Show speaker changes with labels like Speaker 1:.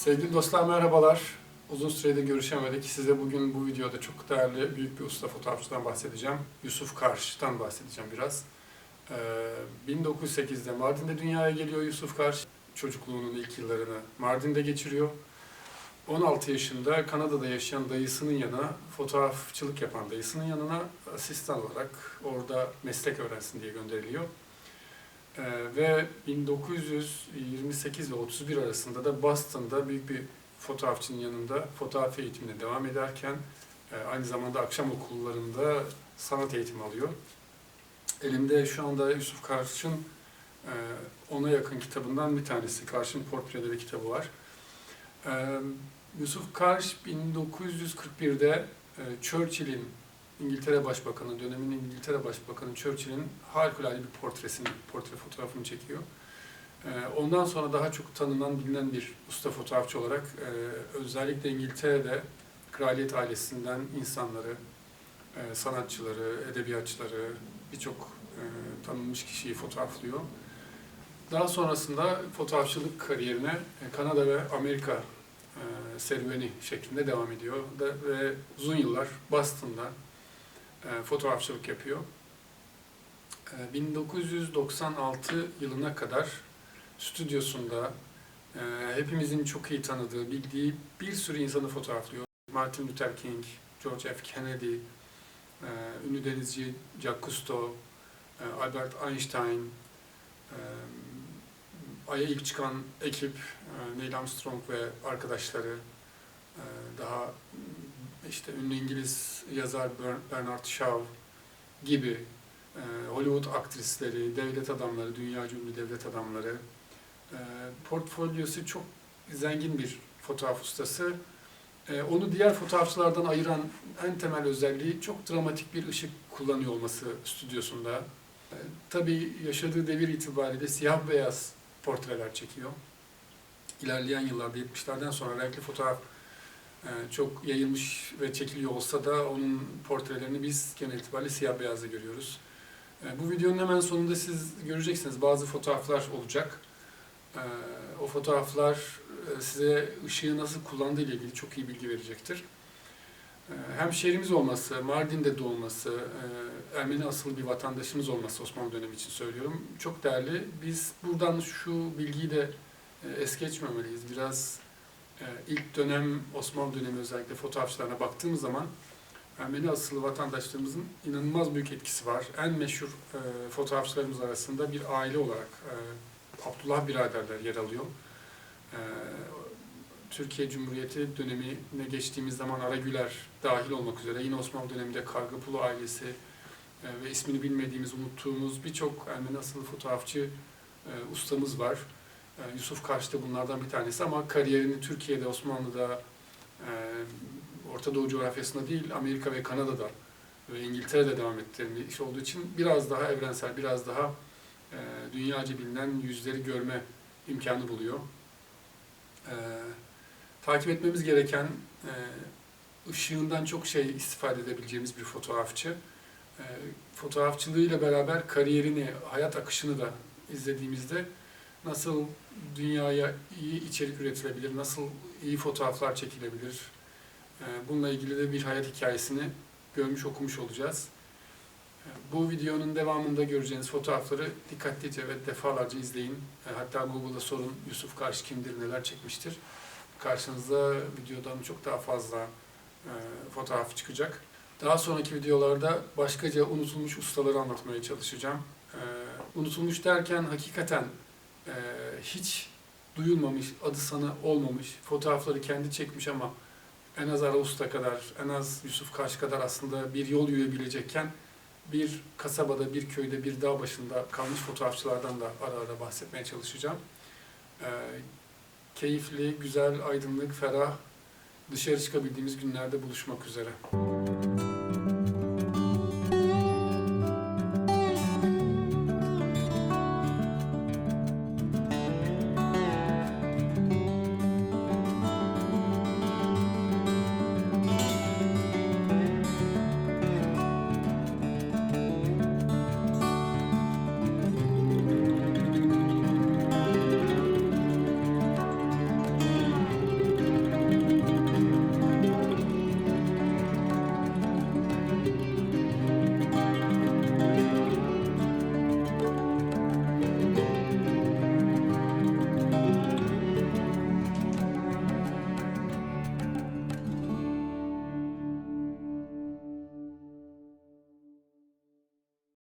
Speaker 1: Sevgili dostlar merhabalar. Uzun süredir görüşemedik. Size bugün bu videoda çok değerli büyük bir usta fotoğrafçıdan bahsedeceğim. Yusuf Karş'tan bahsedeceğim biraz. Ee, 1908'de Mardin'de dünyaya geliyor Yusuf Karş. Çocukluğunun ilk yıllarını Mardin'de geçiriyor. 16 yaşında Kanada'da yaşayan dayısının yanına fotoğrafçılık yapan dayısının yanına asistan olarak orada meslek öğrensin diye gönderiliyor. Ee, ve 1928 ve 31 arasında da Boston'da büyük bir fotoğrafçının yanında fotoğraf eğitimine devam ederken e, aynı zamanda akşam okullarında sanat eğitimi alıyor. Elimde şu anda Yusuf Karş'ın e, ona yakın kitabından bir tanesi. Karş'ın portreleri kitabı var. E, Yusuf Karş 1941'de e, Churchill'in İngiltere Başbakanı, dönemin İngiltere Başbakanı Churchill'in harikulade bir portresini, portre fotoğrafını çekiyor. Ee, Ondan sonra daha çok tanınan, bilinen bir usta fotoğrafçı olarak e, özellikle İngiltere'de kraliyet ailesinden insanları, e, sanatçıları, edebiyatçıları, birçok e, tanınmış kişiyi fotoğraflıyor. Daha sonrasında fotoğrafçılık kariyerine Kanada ve Amerika serüveni şeklinde devam ediyor ve uzun yıllar Boston'da e, fotoğrafçılık yapıyor. E, 1996 yılına kadar stüdyosunda e, hepimizin çok iyi tanıdığı, bildiği bir sürü insanı fotoğraflıyor. Martin Luther King, George F. Kennedy, e, ünlü denizci Jacques Cousteau, e, Albert Einstein, e, Ay'a ilk çıkan ekip e, Neil Armstrong ve arkadaşları, e, daha işte ünlü İngiliz yazar Ber- Bernard Shaw gibi e, Hollywood aktrisleri, devlet adamları, dünya ünlü devlet adamları. E, portfolyosu çok zengin bir fotoğraf ustası. E, onu diğer fotoğrafçılardan ayıran en temel özelliği çok dramatik bir ışık kullanıyor olması stüdyosunda. Tabii yaşadığı devir itibariyle siyah beyaz portreler çekiyor. İlerleyen yıllarda 70'lerden sonra renkli fotoğraf çok yayılmış ve çekiliyor olsa da onun portrelerini biz genel itibariyle siyah beyazda görüyoruz. E, Bu videonun hemen sonunda siz göreceksiniz bazı fotoğraflar olacak. E, O fotoğraflar e, size ışığı nasıl kullandığı ile ilgili çok iyi bilgi verecektir. Hem şehrimiz olması, Mardin'de doğması, e, Ermeni asıllı bir vatandaşımız olması Osmanlı dönemi için söylüyorum. Çok değerli. Biz buradan şu bilgiyi de e, es geçmemeliyiz. Biraz ilk dönem Osmanlı dönemi özellikle fotoğrafçılarına baktığımız zaman Ermeni asıllı vatandaşlarımızın inanılmaz büyük etkisi var. En meşhur e, fotoğrafçılarımız arasında bir aile olarak e, Abdullah biraderler yer alıyor. E, Türkiye Cumhuriyeti dönemine geçtiğimiz zaman Aragüler dahil olmak üzere yine Osmanlı döneminde Kargapulu ailesi e, ve ismini bilmediğimiz, unuttuğumuz birçok Ermeni asıllı fotoğrafçı e, ustamız var. E, Yusuf Karş da bunlardan bir tanesi ama kariyerini Türkiye'de, Osmanlı'da, e, Orta Doğu coğrafyasında değil, Amerika ve Kanada'da ve İngiltere'de devam ettiren bir iş olduğu için biraz daha evrensel, biraz daha e, dünyaca bilinen yüzleri görme imkanı buluyor. E, takip etmemiz gereken, e, ışığından çok şey istifade edebileceğimiz bir fotoğrafçı. E, fotoğrafçılığıyla beraber kariyerini, hayat akışını da izlediğimizde nasıl dünyaya iyi içerik üretilebilir, nasıl iyi fotoğraflar çekilebilir, e, bununla ilgili de bir hayat hikayesini görmüş okumuş olacağız. E, Bu videonun devamında göreceğiniz fotoğrafları dikkatlice ve defalarca izleyin. E, Hatta Google'da sorun Yusuf Karşı kimdir, neler çekmiştir. Karşınıza videodan çok daha fazla e, fotoğraf çıkacak. Daha sonraki videolarda başkaca unutulmuş ustaları anlatmaya çalışacağım. Unutulmuş derken hakikaten e, hiç duyulmamış, adı sana olmamış, fotoğrafları kendi çekmiş ama en az Ara Usta kadar, en az Yusuf Kaş kadar aslında bir yol yürüyebilecekken bir kasabada, bir köyde, bir dağ başında kalmış fotoğrafçılardan da ara ara bahsetmeye çalışacağım. Ee, keyifli, güzel, aydınlık, ferah, dışarı çıkabildiğimiz günlerde buluşmak üzere.